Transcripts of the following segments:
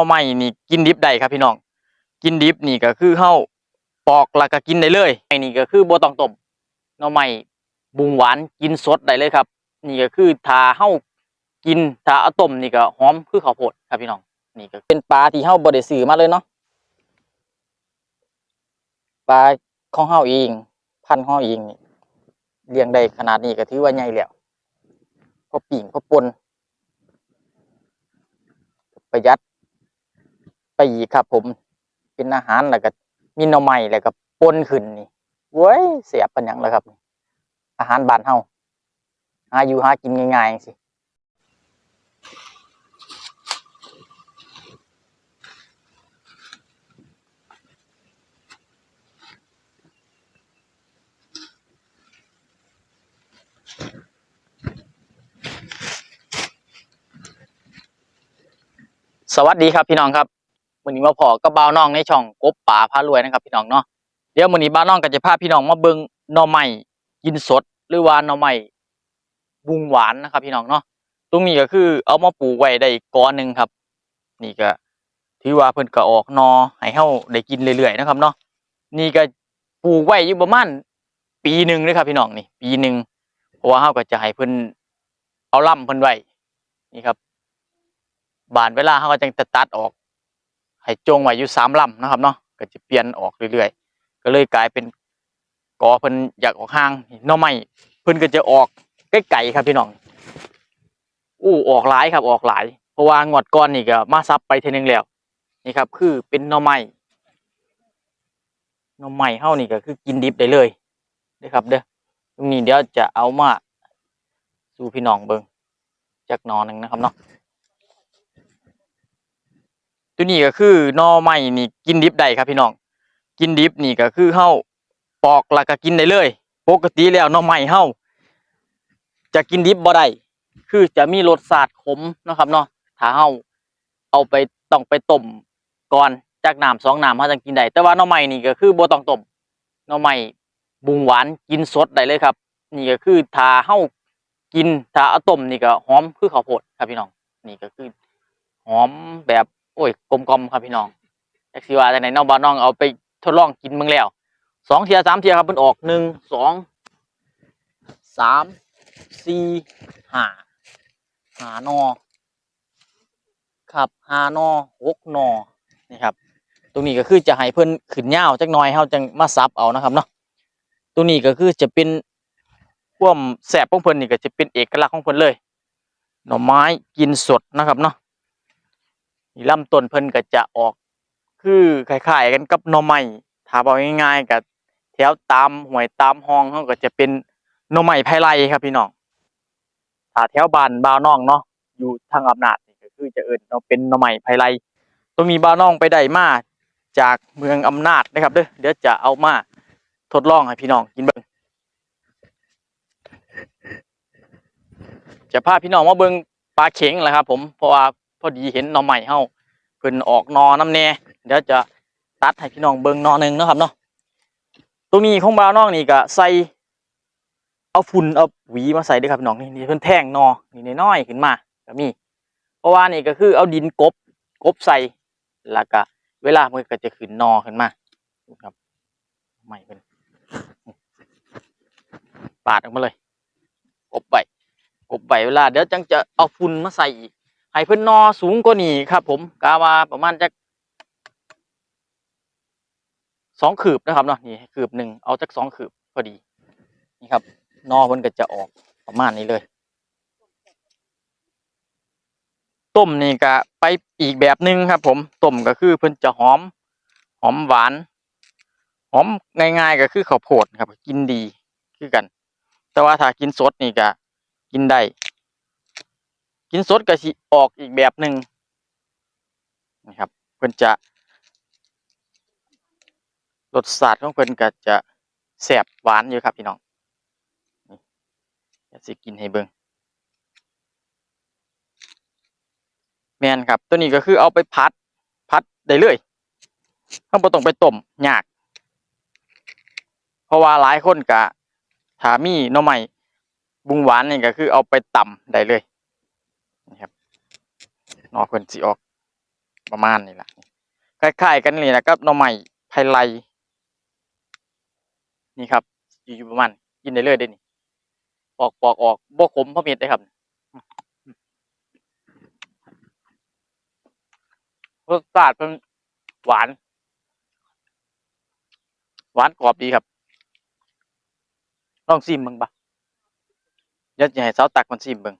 อใหม่นี่กินดิบได้ครับพี่น้อง กินดิบนี่ก็คือเฮาปอกแล้วก็กินได้เลยไอ้นี่ก็คือบ่ต้องต้มหน่อไม้บุงหวานกินสดได้เลยครับ นี่ก็คือถ้าเฮากินถ้าเอาต้มนี่ก็หอมคือข้าวโพดครับพี่น้อง นี่ก็เป็นปลาที่เฮาบ่ได้ซื้อมาเลยเนาะปลาของเฮาเอง พันธุ์ของเฮาเองนี่เลี้ยงได้ขนาดนี้ก็ถือว่าใหญ่แล้วพอปิ่งพอปนประหยัด ไปอีกครับ ผมเป็นอาหารแล้วก็มีหน่อไม้แล้วก็ปนขึ้นนี่เว้ยเสียบปันยังแล้วครับ อาหารบ้านเฮาหาอยู่หากินง่ายๆสิสวัสดีครับพี่น้องครับ วันนี้มาพอกับบ่าวน้องในช่องกบป่าพารวยนะครับพี่น้องเนาะเดี๋ยววันนี้บ่าวน้องก็จะพาพี่น้องมาเบิ่งหน่อไม้กินสดหรือว่าหน่อไม้บุงหวานนะครับพี่น้องเนาะตรงนี้ก็คือเอามาปลูกไว้ได้ก้อนหนึ่งครับ นี่ก็ถือว่าเพิ่นก็ออกนอให้เฮาได้กินเรื่อยๆนะครับเนาะนี่ก็ปลูกไว้อยู่ประมาณปีหนึ่งเลยครับพี่น้องนี่ ปีหนึ่งเพราะว่าเฮาก็จะให้เพิ่นเอาล่ำเพิ่นไว้นี่ครับบานเวลาเขาก็จะตัดออก ให้จงไว้อยู่สามลำนะครับเนาะก็จะเปลี่ยนออกเรื่อยๆ ก็เลยกลายเป็นกอเพิ่นอยากออกห่างหน่อไม้เพิ่นก็จะออกใกล้ๆครับพี่น้องอู้ออกหลายครับออกหลาย เพราะว่างวดก้อนนี่ก็มาซับไปเทนึงแล้วนี่ครับ คือเป็นหน่อไม้หน่อไม้เฮานี่ก็คือกินดิบได้เลยนะครับ เด้อตรงนี้เดี๋ยวจะเอามาสู่พี่น้องเบิงจากนอหนึ่งนะครับเนาะ ตัวนี้ก็คือหน่อไม้นี่กินดิบได้ครับพี่น้อง กินดิบนี่ก็คือเฮาปอกแล้วก็กินได้เลย ปกติแล้วหน่อไม้เฮาจะกินดิบบ่ได้คือจะมีรสชาติขมนะครับเนาะถ้าเฮาเอาไปต้องไปต้มก่อนจากน้ำสองน้ำเฮาจะกินได้แต่ว่าหน่อไม้นี่ก็คือบ่ต้องต้มหน่อไม้บุงหวานกินสดได้เลยครับ นี่ก็คือถ้าเฮากินถ้าเอาต้มนี่ก็หอมคือข้าวโพดครับพี่น้อง นี่ก็คือหอมแบบ อ้ยกลมๆครับพี่น้องแท็กซี่ว่าแต่ไหนน้องบ้านน้องเอาไปทดลองกินเมืองแล้วสองเทียสามเทียครับมันออกหนึ่งสองสามสี่ห้าหานอครับหานอหกนอนี่ครับ ตรงนี้ก็คือจะให้เพิ่นขึ้นยาวจักหน่อยเฮาจังมาซับเอานะครับเนาะตรงนี้ก็คือจะเป็นความแสบของเพิ่นนี่ก็จะเป็นเอกลักษณ์ของเพิ่นเลย หน่อไม้กินสดนะครับเนาะ นี่ลำต้นเพิ่นก็จะออกคือคล้ายๆกันกับหน่อไม้ถ้าบอกง่ายๆก็แถวตามห้วยตามห้องเขาก็จะเป็นหน่อไม้ไผ่ไร่ครับพี่น้องถ้าแถวบ้านบ่าวน้องเนาะอยู่ทางอำนาจนี่ก็คือจะเอิ้นเนาะเป็นหน่อไม้ไผ่ไร่ตรงนี้บ่าวน้องไปได้มาจากเมืองอำนาจนะครับเด้อเดี๋ยวจะเอามาทดลองให้พี่น้องกินเบิ่งจะพาพี่น้องมาเบิ่งปลาเข็งแหละครับ ผมเพราะว่า พอดีเห็นหน่อใหม่เฮาเพิ่นออกนอน้ำแน่เดี๋ยวจะตัดให้พี่น้องเบิ่งนอหนึ่งนะครับเนาะตรงนี้ของบ่าวน้องนี่ก็ใส่เอาฝุ่นเอาหวีมาใส่ด้วยครับพี่น้องนี่นี่เพิ่นแท่งนอนี่น้อยๆขึ้นมาก็มีเพราะว่านี่ก็คือเอาดินกบกบใส่แล้วก็เวลามันก็จะขึ้นนอขึ้นมาครับใหม่เพิ่นปาดออกมาเลยกบไปกบไปเวลาเดี๋ยวจังจะเอาฝุ่นมาใส่อีก ให้เพิ่นนอสูงกว่านี้ครับ ผมกาว่าประมาณจักสองขืบนะครับเนาะนี่ขืบหนึ่งเอาจักสองขืบพอดี นี่ครับ นอเพิ่นก็จะออกประมาณนี้เลยต้มนี่ก็ไปอีกแบบหนึ่งครับ ผมต้มก็คือเพิ่นจะหอม หอมหวาน หอมง่ายๆก็คือข้าวโพดครับ กินดีคือกัน แต่ว่าถ้ากินสดนี่ก็กินได้ กินสดก็สิออกอีกแบบหนึ่งนะครับเพิ่นจะรสชาติของเพิ่นก็จะแซบหวานอยู่ครับพี่น้องนี่เดี๋ยวสิกินให้เบิ่งแมนครับ ตัวนี้ก็คือเอาไปพัดพัดได้เลยเราบ่ต้องไปต้มยาก เพราะว่าหลายคนก็ถ้ามีน่อไม้บุงหวานนี่ก็คือเอาไปต่ำได้เลย นอเพิ่นสิออกประมาณนี้แหละคล้ายๆกันนี่แหละกับหน่อไม้ไพไลนี่ครับอยู่ๆประมาณกินได้เลยเด้นี่ปอกปอกออกบ่ขมพะเม็ดได้ครับรสชาติเป็นหวาน หวานกรอบดีครับลองซิมเบิ่งปะยวจะให้สาวตักมันซิมเบิ่ง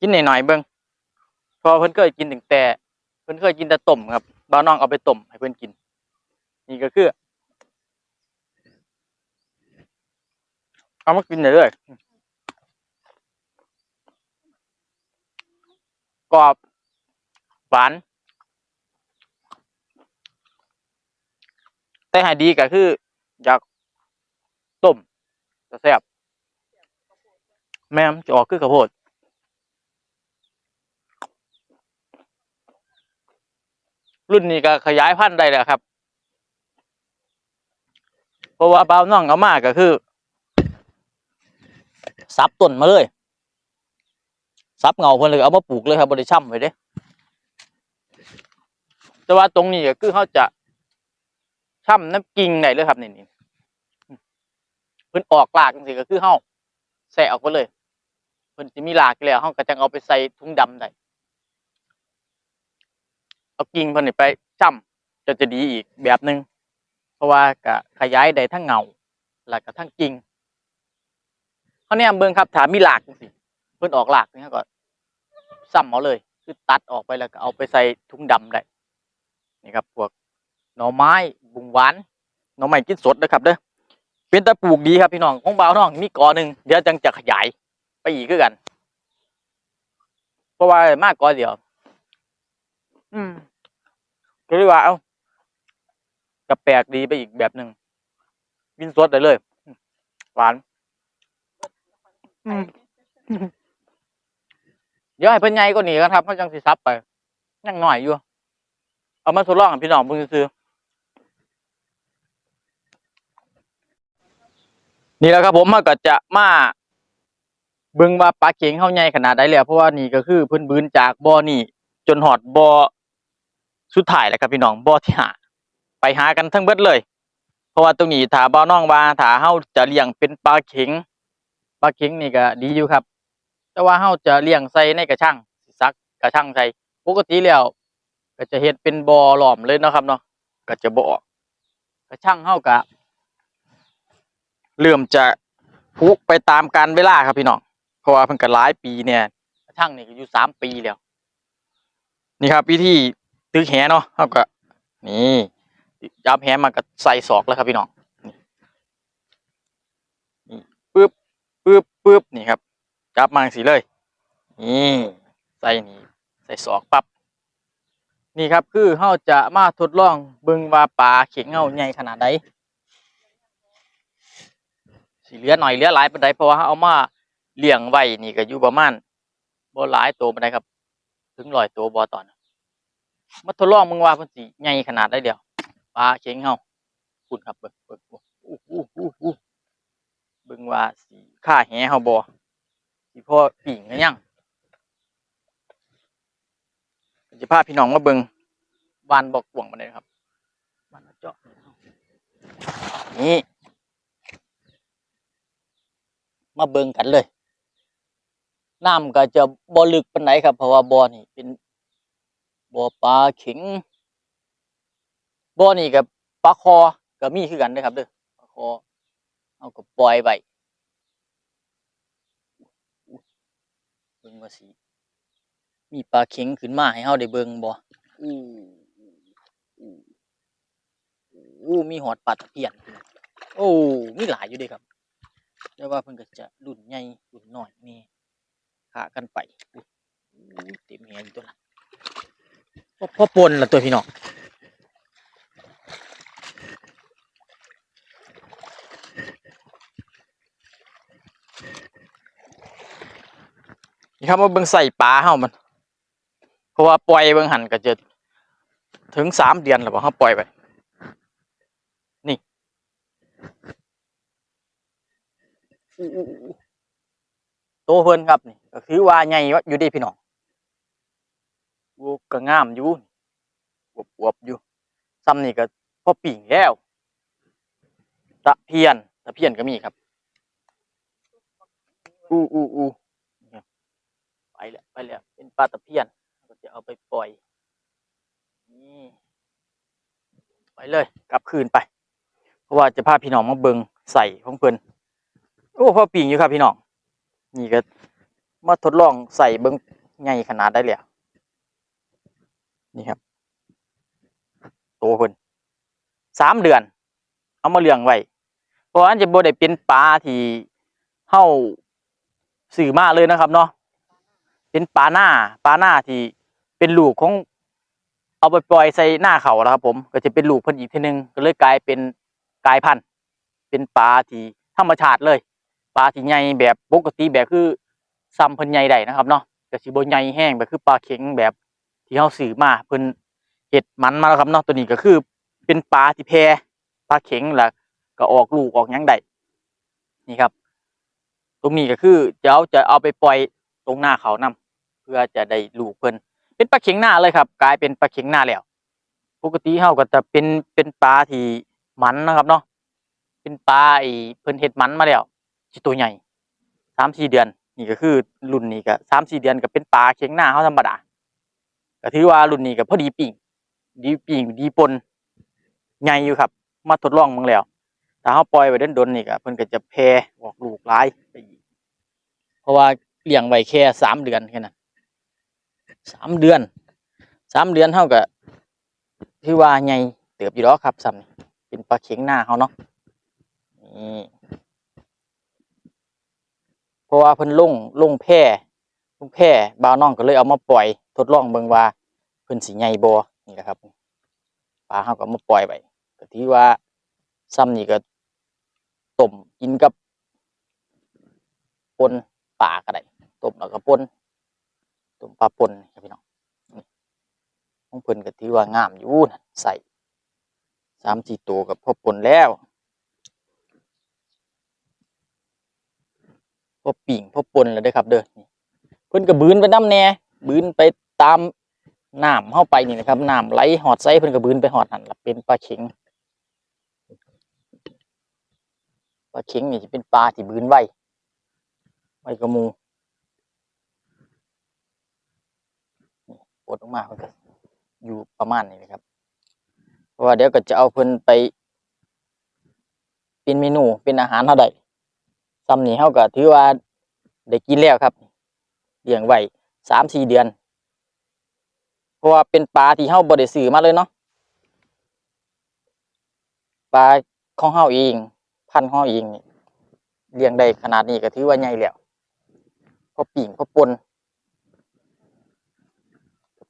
กินหน่อยๆเบิ่ง พอเพิ่นเคยกินถึงแต่ เพิ่นเคยกินแต่ต้มครับบ่าวน้องเอาไปต้มให้เพิ่นกิน นี่ก็คือ เอามากินได้เลยกรอบหวาน แต่ให้ดีก็คือ อยากต้มจะแซ่บแม่มจะออกคือข้าวโพด รุ่นนี้ก็ขยายพันธุ์ได้แล้วครับ เพราะว่าบ่าน้องเอามากก็คือซับต้นมาเลยซับเงาเพิ่นเลยเอามาปลูกเลยครับบริช่ำไว้เด้ แต่ว่าตรงนี้ก็คือเขาจะช่ำน้ำกิ่งได้เลยครับนี่นี่เพิ่นออกรากจังซี่ก็คือเฮาแสะออกไปเลย เพิ่นสิมีรากอยู่แล้วเฮาก็จังเอาไปใส่ถุงดำได้ เอากิ่งเพิ่นนี่ไปจ้ำจะจะดีอีกแบบหนึงเพราะว่าก็ขยายได้ทั้งเงาแล้วก็ทั้งกิ่งเขาเนี่ยเบิ่งครับถามีรากจังเพิ่นออกรากนี่ก็ซ้ำเอาเลย คือตัดออกไปแล้วก็เอาไปใส่ถุงดำได้นี่ครับพวกหน่อไม้บุงหวานหน่อไม้กินสดนะครับเด้อเป็นตะปลูกดีครับพี่น้องของบ่าวน้องมีกอหนึ่งเดี๋ยวจังจะขยายไปอีกคือกัน เพราะว่ามากกอเดียว อืม ก็เลยว่าเอ้าจะแปลกดีไปอีกแบบหนึ่งกินสดได้เลยอืมหวานอืมเดี๋ยวให้เพิ่นใหญ่กว่านี้กันครับเขาจังสิซับไปยังหน่อยอยู่ เอามาทดลองกับพี่น้องเพิ่งซื้อๆนี่แหละครับผมมันก็จะมาเบิ่งว่าปลาเข็งเฮาใหญ่ขนาดใดแล้วเพราะว่านี่ก็คือเพิ่นบืนจากบ่อนี่ จนหอดบ่อ สุดท้ายแล้วครับพี่น้องบ่อที่หาไปหากันทั้งเบิดเลย เพราะว่าตรงนี้ถ้าบ่อน้องว่าถ้าเฮาจะเลี้ยงเป็นปลาเข็งปลาเข็งนี่ก็ดีอยู่ครับ แต่ว่าเฮาจะเลี้ยงใส่ในกระชังซักกระชังใส่ปกติแล้วก็จะเฮ็ดเป็นบ่อหลอมเลยนะครับเนาะก็จะบ่อกระชังเฮากะเริ่มจะพุไปตามการเวลาครับพี่น้องเพราะว่าเพิ่นก็หลายปีเนี่ยกระชังนี่ก็อยู่สามปีแล้วนี่ครับวิธี ตึกแหเนาะเฮาก็นี่จับแหมาก็ใส่ศอกแล้วครับพี่น้องนี่ปึ๊บปึ๊บปึ๊บนี่ครับจับมาจังซี่เลยนี่ใส่นี่ใส่ศอกปั๊บนี่ครับคือเฮาจะมาทดลองเบิ่งว่าปลาเข็งเฮาใหญ่ขนาดใดสิเหลือหน่อยเหลือหลายปานใดเพราะว่าเอามาเลี้ยงไว้นี่ก็อยู่ประมาณบ่หลายตัวปานใดครับ ถึง100ตัวบ่ตอน มาทดลองเบิงว่าเพิ่นสิใหญ่ขนาดใดเดียวปลาเข็งเฮาคุณครับเบิ่งเบิ่งอู้อู้อู้อู้เบิ่งว่าสิค่าแหเฮาบ่สิพอปิ่งหรือยังจะพาพี่น้องมาเบิงวานบอกกวงมาเลยครับวานมาเจาะนี่มาเบิงกันเลยน้ำก็จะบ่ลึกปานไหนครับ เพราะว่าบ่อนี่เป็น บ่อปลาเข็งบ่อนี่กับปลาคอก็มีคือกันนะครับเด้อปลาคอเอาก็ปล่อยไว้เบิ่งว่าสิมีปลาเข็งขึ้นมาให้เฮาได้เบิ่งบ่อู้อู้อู้มีหอดปลาตะเพียนโอ้มีหลายอยู่เด้ครับแต่ว่าเพิ่นก็จะรุ่นใหญ่รุ่นน้อยนี่ขากันไปเต็มแหอยู่ตัวละ พอพอปนละตัวพี่น้องนี่ครับมาเบิ่งใส่ปลาเฮามัน เพราะว่าปล่อยเบิ่งหันก็จะถึงสามเดือนแล้วบ่เฮาปล่อยไปนี่โตเพิ่นครับนี่ก็คือว่าใหญ่อยู่ดีพี่น้อง ก็งามอยู่อวบๆอยู่ซ้ำนี่ก็พอปิ่งแล้วตะเพียนตะเพียนก็มีครับ อู้อู้อู้เนี่ยไปแล้วไปแล้วเป็นปลาตะเพียนก็จะเอาไปปล่อยนี่ไปเลยกลับคืนไป เพราะว่าจะพาพี่น้องมาเบิงใส่ของเพิ่นโอ้พอปิ่งอยู่ครับพี่น้องนี่ก็มาทดลองใส่เบิงใหญ่ขนาดได้แล้ว นี่ครับโตเพิ่นสามเดือน เอามาเลี้ยงไว้เพราะอันจะบ่ได้เป็นปลาที่เฮาสื่อมาเลยนะครับเนาะเป็นปลาหน้าปลาหน้าที่เป็นลูกของเอาไปปล่อยใส่หน้าเขาแล้วครับ ผมก็จะเป็นลูกเพิ่นอีกทีหนึงก็เลยกลายเป็นกลายพันธุ์เป็นปลาที่ธรรมชาติเลยปลาที่ใหญ่แบบปกติแบบคือซ้ำเพิ่นใหญ่ได้นะครับเนาะก็สิบ่ใหญ่แห้งแบบคือปลาเข็งแบบ ที่เฮาซื้อมาเพิ่นเฮ็ดมันมาแล้วครับเนาะตัวนี้ก็คือ เป็นปลาที่แพปลาเข็งแล้วก็ออกลูกออกยังได้นี่ครับ ตรงนี้ก็คือเจ้าจะเอาไปปล่อยตรงหน้าเขานํเพื่อจะได้ลูกเพิ่นเป็นปลาเข็งหน้าเลยครับ กลายเป็นปลาเข็งหน้าแล้วปกติเฮาก็จะเป็นเป็นปลาที่มันนะครับเนาะเป็นปลาไอ้เพิ่นเฮ็ดมันมาแล้วสิตัวใหญ่สามสี่เดือน นี่ก็คือรุ่นนี้ก็สามสี่เดือนก็เป็นปลาเข็งหน้าเฮาธรรมดา ก็ถือว่ารุ่นนี้ก็พอดีปิ่งดีปิ่งดีปนใหญ่อยู่ครับ มาทดลองมึงแล้วถ้าเฮาปล่อยไว้ดนๆนี่ก็เพิ่นก็จะแพร่ออกลูกหลายไปอีกเพราะว่าเลี้ยงไว้แค่สามเดือนแค่นั้นสามเดือนสามเดือนเท่ากับที่ว่าใหญ่เติบอยู่แล้วครับซ้ำเป็นปลาเข็งหน้าเขาเนาะนี่เพราะว่าเพิ่นลงลงแพร่ลงแพร่บาวน้องก็เลยเอามาปล่อย ดลองเบิ่งว่าเพิ่นสิใหญ่บ่นี่แหละครับปลาเฮาก็มาปล่อยไว้ก็ถือว่าซ้ำนี่ก็ต้มกินกับปนปลาก็ได้ต้มแล้วก็ปนต้มปลาปนครับพี่น้องนี่ของเพิ่นก็ถือว่างามอยู่นะใส่สามสี่ตัวกับพอปนแล้วพอปิ่งพอปนแล้วเด้อครับ เด้อนี่เพิ่นก็บืนไปน้ำแน่บืนไป ตามน้ำเข้าไปนี่นะครับน้ำไหลหอดไซเพิ่นก็บืนไปหอดนั่นละเป็นปลาเข็งปลาเข็งนี่จะเป็นปลาที่บืนไวใบกระมูปลดออกมามันก็อยู่ประมาณนี้นะครับเพราะว่าเดี๋ยวก็จะเอาเพิ่นไป เป็นเมนูเป็นอาหารเท่าใดซ้ำนี้เฮาก็ถือว่าได้กินแล้วครับเลี้ยงไว้สามสี่เดือน เพราะว่าเป็นปลาที่เฮาบ่ได้ซื้อมาเลยเนาะปลาของเฮาเองพันธุ์ของเฮาเองนี่เลี้ยงได้ขนาดนี้ก็ถือว่าใหญ่แล้วพอปิ่งพอปน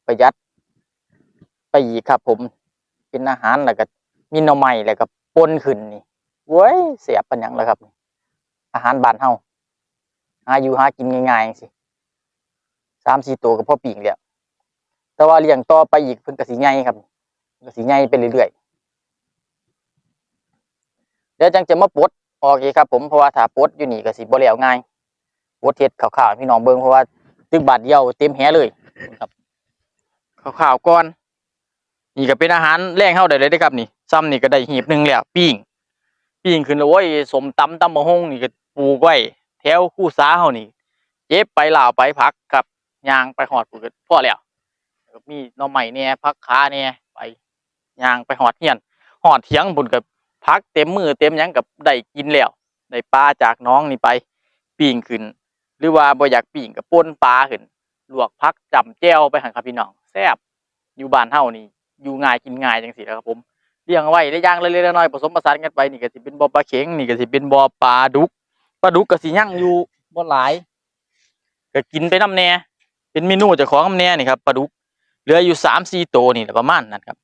ประหยัดไปอีกครับผมเป็นอาหารแล้วก็มีหน่อไม้แล้วก็ปนขึ้นนี่เว้ยเสียบปัญญังแล้วครับ อาหารบ้านเฮาหาอยู่หากินง่ายๆจังสิสามสี่ตัวก็พอปิ่งแล้ว แต่ว่าเลี้ยงต่อไปอีกเพิ่นก็สิใหญ่ครับก็สิใหญ่ไปเรื่อยๆเดี๋ยวจังจะมาปลดออกอีกครับ ผมเพราะว่าถ้าปลดอยู่นี่ก็สิบ่แล้วง่ายบทเทศข่าวๆพี่น้องเบิ่งเพราะว่าตึกบาทเดียวเต็มแหเลยครับขาวๆก่อนนี่ก็เป็นอาหารแรงเฮาได้เลยเด้ครับนี่ซ้ำนี่ก็ได้หีบหนึ่งแล้วปิ้งปิ้งขึ้นแล้วโอ้ยสมตำตำมะฮงนี่ก็ปูกไว้แถวคู่สาเฮานี่เจ็บไปลาวไปพักครับยางไปหอดปูก็พอแล้วแล้ว มีหน่อไม้แหน่ยพักขาแหน่ยไปยางไปหอดเฮียนหอดเถียงบุญกับพักเต็มมือเต็มยังกับได้กินแล้วได้ปลาจากน้องนี่ไปปิ้งขึ้น หรือว่าบ่อยากปิ่งกับป่นปลาขึ้นลวกพักจำแจ่วไปหันครับพี่น้องแซ่บอยู่บ้านเฮานี่อยู่ง่ายกินง่ายจังซี่แล้วครับผมเลี้ยงไว้ได้ย่างเล็กๆน้อยๆผสมผสานกันไปนี่ก็สิเป็นบ่อปลาเข็งนี่ก็สิเป็นบ่อปลาดุกปลาดุกก็สิยั่งอยู่บ่หลายก็กินไปน้ำแน่เป็นเมนูจ้าของน้ำแน่นี่ครับปลาดุก เหลืออยู่3-4ตัวนี่ประมาณนั้นครับ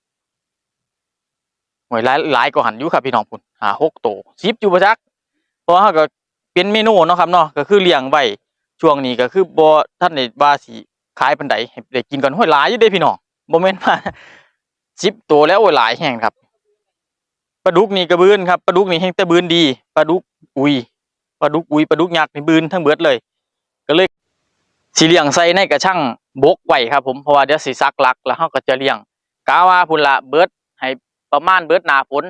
หวยหลายหลายก็หันอยู่ครับพี่น้องพุ่นหาหกตัว10อยู่บ่จักเพราะเฮาก็เป็นเมนูเนาะครับเนาะก็คือเลี้ยงไว้ช่วงนี้ก็คือบ่ท่านได้ว่าสิขายปานใดให้ได้กินก่อนห้อยหลายอยู่เด้พี่น้องบ่แม่นว่า10ตัวแล้วโอ้ยหลายแฮงครับปลาดุกนี่กระบืนครับปลาดุกนี่แฮงแต่บืนดีปลาดุกอุยปลาดุกอุยปลาดุกยักษ์นี่บืนทั้งเบิดเลย ก็เลย สิเลี้ยงใส่ในกระชังบกไว้ครับ ผมเพราะว่าเดี๋ยวสิซักลัก แล้วเฮาก็จะเลี้ยงกาว่าพุ่นละเบิดให้ประมาณเบิดหนาฝน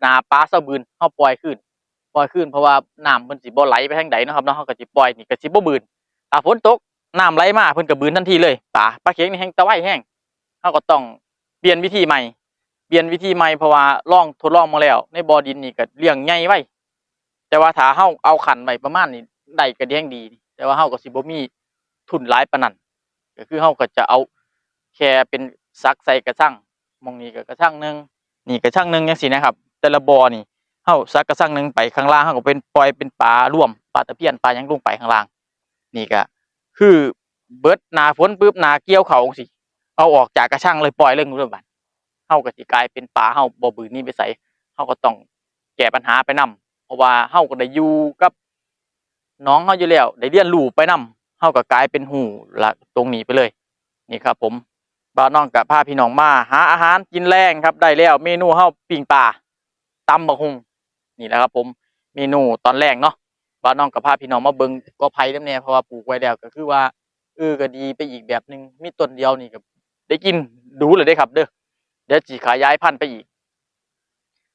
หนาปลาเสบืนเฮาปล่อยขึ้น ปล่อยขึ้นเพราะว่าน้ำเพิ่นสิบ่ไหลไปทางใดนะครับเนาะเฮาก็สิปล่อยนี่ก็สิบ่บืนถ้าฝนตกน้ำไหลมาเพิ่นก็บืนทันทีเลยปลาปลาเข็งนี่แห้งตะไวแห้งเฮาก็ต้องเปลี่ยนวิธีใหม่เปลี่ยนวิธีใหม่เพราะว่าลองทดลองมาแล้ว ในบ่อดินนี่ก็เลี้ยงใหญ่ไว้แต่ว่าถ้าเฮาเอาขันไว้ประมาณนี้ได้ก็ดีแฮงดี แต่ว่าเฮาก็สิบ่มี ทุนหลายปานนั้นก็คือเฮาก็จะเอาแค่เป็นซักใส่กระชังมองนี้ก็กระชังหนึงนี่กระชังหนึงจังซี่นะครับ แต่ละบ่อนี่เฮาซักกระชังหนึงไปข้างล่างเฮาก็เป็นปล่อยเป็นปลาร่วมปลาตะเพียนปลาหยังลงไปข้างล่าง นี่ก็คือเบิดหน้าฝนปุ๊บหน้าเกี่ยวเขาจังซี่เอาออกจากกระชังเลยปล่อยเลยคุณผู้ชมบัดเฮาก็สิกลายเป็นปลาเฮาบ่บืนนี่ไปใส่เฮาก็ต้องแก้ปัญหาไปนํเพราะว่าเฮาก็ได้อยู่กับน้องเฮาอยู่แล้วได้เรียนรู้ไปนํ เฮาก็กลายเป็นหูละตรงนี้ไปเลย นี่ครับ ผมบ่าวน้องกับพาพี่น้องมา หาอาหารกินแรงครับ ได้แล้วเมนูเฮาปิ้งปลาตำบักหุงนี่แหละครับ ผมเมนูตอนแรกเนาะบ่าวน้องกับพาพี่น้องมาเบิงก็ไผนำแน่เพราะว่าปลูกไว้แล้วก็คือว่าเออก็ดีไปอีกแบบหนึงมีต้นเดียวนี่ก็ได้กินดูเลยได้ครับ เด้อเดี๋ยวจีขาย้ายพันธุ์ไปอีก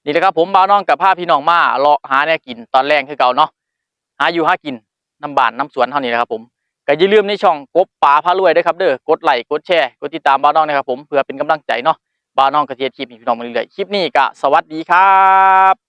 นี่แหละครับ ผมบ่าวน้องกับพาพี่น้องมาเลาะหาแนวกินตอนแรกคือเก่าเนาะหาอยู่หากินน้ำบานน้ำสวนเท่านี้แหละครับ ผม ก็อย่าลืมในช่องกบป่าพารวยด้วยครับเด้อกดไลค์กดแชร์กดติดตามบ้านน้องนะครับผมเพื่อเป็นกำลังใจเนาะบ้านน้องกระเทียมคลิปห้พี่น้องมาเรื่อยๆคลิปนี้ก็สวัสดีครับ